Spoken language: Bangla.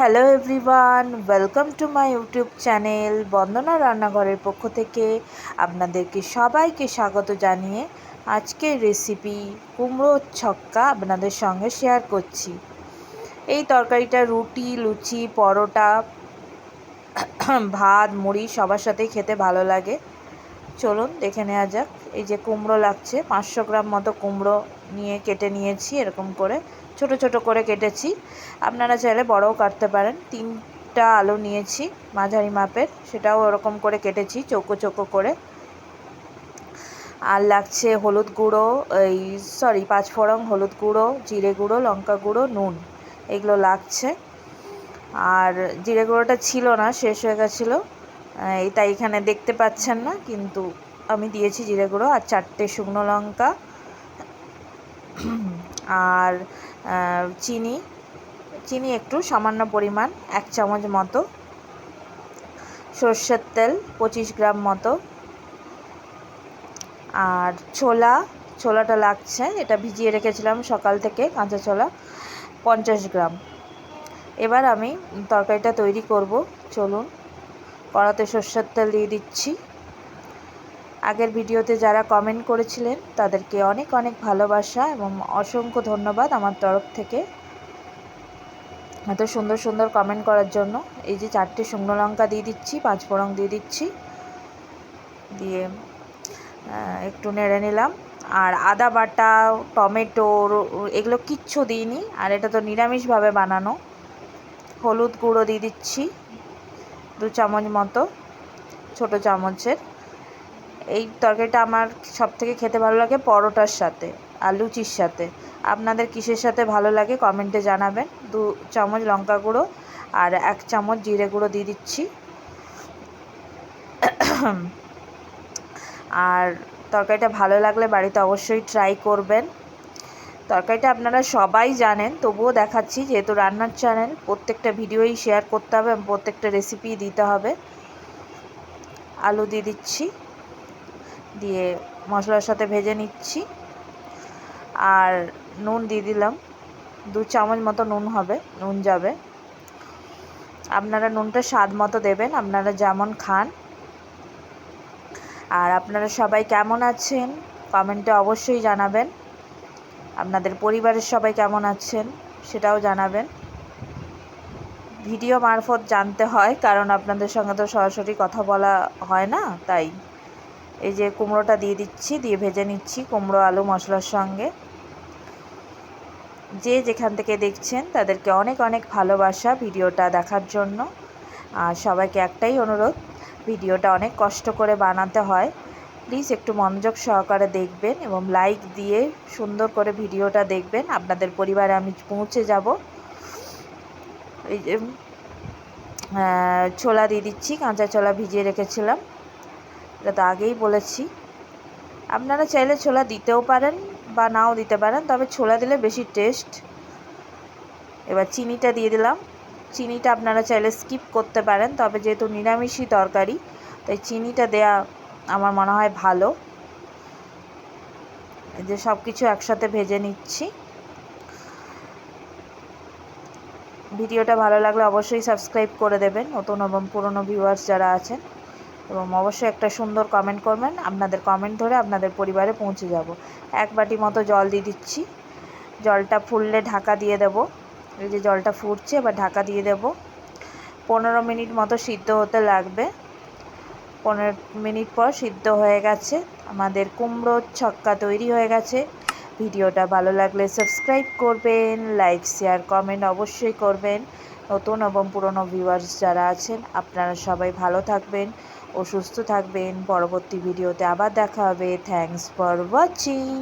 Hello everyone welcome to my YouTube channel Bandana রান্নাঘরের পক্ষ থেকে আপনাদেরকে সবাইকে স্বাগত জানিয়ে আজকের রেসিপি কুমড়ো ছক্কা আপনাদের সঙ্গে শেয়ার করছি। এই তরকারিটা রুটি, লুচি, পরোটা, ভাত, মুড়ি সবার সাথেই খেতে ভালো লাগে। চলুন দেখে নেওয়া যাক। এই যে কুমড়ো লাগছে, পাঁচশো গ্রাম মতো কুমড়ো নিয়ে কেটে নিয়েছি, এরকম করে। ছোট ছোট করে কেটেছি। আপনারা চাইলে বড়ও কাটতে পারেন। তিনটা আলু নিয়েছি, মাঝারি মাপের। সেটাও ওরকম করে কেটেছি, চৌকো চৌকো করে। আর লাগছে হলুদ গুঁড়ো, এই সরি, পাঁচফোড়ন হলুদ গুঁড়ো, জিরে গুঁড়ো, লঙ্কা গুঁড়ো, নুন, এগুলো লাগছে। আর জিরে গুঁড়োটা ছিল না, শেষ হয়ে গেছিল। তাই এখানে দেখতে পাচ্ছেন না, কিন্তু আমি দিয়েছি জিরে গুঁড়ো আর চারটে শুকনো লঙ্কা আর চিনি। চিনি একটু সামান্য পরিমাণ, এক চামচ মতো। সর্ষের তেল পঁচিশ গ্রাম মতো। আর ছোলা, ছোলাটা লাগছে, এটা ভিজিয়ে রেখেছিলাম সকাল থেকে, কাঁচা ছোলা, পঞ্চাশ গ্রাম। এবার আমি তরকারিটা তৈরি করব, চলুন। কড়াতে সর্ষের তেল দিয়ে দিচ্ছি। আগের ভিডিওতে যারা কমেন্ট করেছিলেন, তাদেরকে অনেক অনেক ভালোবাসা এবং অসংখ্য ধন্যবাদ আমার তরফ থেকে। এত সুন্দর সুন্দর কমেন্ট করার জন্য। এই যে চারটে শুকনো লঙ্কা দিয়ে দিচ্ছি, পাঁচ ফোড়ন দিয়ে দিচ্ছি। দিয়ে একটু নেড়ে নিলাম। আর আদা বাটা, টমেটো এগুলো কিচ্ছু দিইনি। আর এটা তো নিরামিষভাবে বানানো। হলুদ গুঁড়ো দিয়ে দিচ্ছি। দু চামচ মতো ছোট চামচের। এই তরকারিটা আমার সব থেকে খেতে ভালো লাগে পরোটার সাথে আর লুচির সাথে। আপনাদের কিসের সাথে ভালো লাগে কমেন্টে জানাবেন। দু চামচ লঙ্কা গুঁড়ো আর এক চামচ জিরে গুঁড়ো দিয়ে দিচ্ছি। আর তরকারিটা ভালো লাগলে বাড়িতে অবশ্যই ট্রাই করবেন। তরকারিটা আপনারা সবাই জানেন, তবুও দেখাচ্ছি যেহেতু রান্নার চ্যানেল প্রত্যেকটা ভিডিওই শেয়ার করতে হবে এবং প্রত্যেকটা রেসিপি দিতে হবে। আলু দিয়ে দিচ্ছি, দিয়ে মশলার সাথে ভেজে নিচ্ছি। আর নুন দিয়ে দিলাম, দু চামচ মতো নুন হবে, নুন যাবে। আপনারা নুনটা স্বাদ মতো দেবেন, আপনারা যেমন খান। আর আপনারা সবাই কেমন আছেন কমেন্টে অবশ্যই জানাবেন। আপনাদের পরিবারের সবাই কেমন আছেন সেটাও জানাবেন। ভিডিও মারফত জানতে হয়, কারণ আপনাদের সঙ্গে তো সরাসরি কথা বলা হয় না, তাই। এই যে কুমড়োটা দিয়ে দিচ্ছি, দিয়ে ভেজে নিচ্ছি কুমড়ো, আলু, মশলার সঙ্গে। যে যেখান থেকে দেখছেন তাদেরকে অনেক অনেক ভালোবাসা ভিডিওটা দেখার জন্য। আর সবাইকে একটাই অনুরোধ, ভিডিওটা অনেক কষ্ট করে বানাতে হয়। প্লিজ একটু মনোযোগ সহকারে দেখবেন এবং লাইক দিয়ে সুন্দর করে ভিডিওটা দেখবেন। আপনাদের পরিবারে আমি পৌঁছে যাব। এই যে ছোলা দিয়ে দিচ্ছি, কাঁচা ছোলা ভিজিয়ে রেখেছিলাম। এটা তো আগেই বলেছি। আপনারা চাইলে ছোলা দিতেও পারেন বা নাও দিতে পারেন, তবে ছোলা দিলে বেশি টেস্ট এবার চিনিটা দিয়ে দিলাম। চিনিটা আপনারা চাইলে স্কিপ করতে পারেন, তবে যেহেতু নিরামিষই তরকারি, তাই চিনিটা দেয়া আমার মনে হয় ভালো। যে সব কিছু একসাথে ভেজে নিচ্ছি। ভিডিওটা ভালো লাগলে অবশ্যই সাবস্ক্রাইব করে দেবেন, নতুন এবং পুরনো ভিউয়ার্স যারা আছেন। এবং অবশ্যই একটা সুন্দর কমেন্ট করবেন, আপনাদের কমেন্ট ধরে আপনাদের পরিবারে পৌঁছে যাব। এক বাটি মতো জল দিয়ে দিচ্ছি। জলটা ফুললে ঢাকা দিয়ে দেব। এই যে জলটা ফুটছে, এবার ঢাকা দিয়ে দেব। পনেরো মিনিট মতো সিদ্ধ হতে লাগবে। পনেরো মিনিট পর সিদ্ধ হয়ে গেছে। আমাদের কুমড়োর ছক্কা তৈরি হয়ে গেছে। ভিডিওটা ভালো লাগলে সাবস্ক্রাইব করবেন, লাইক, শেয়ার, কমেন্ট অবশ্যই করবেন। নতুন এবং পুরনো ভিউয়ার্স যারা আছেন, আপনারা সবাই ভালো থাকবেন ও সুস্থ থাকবেন। পরবর্তী ভিডিওতে আবার দেখা হবে। Thanks for watching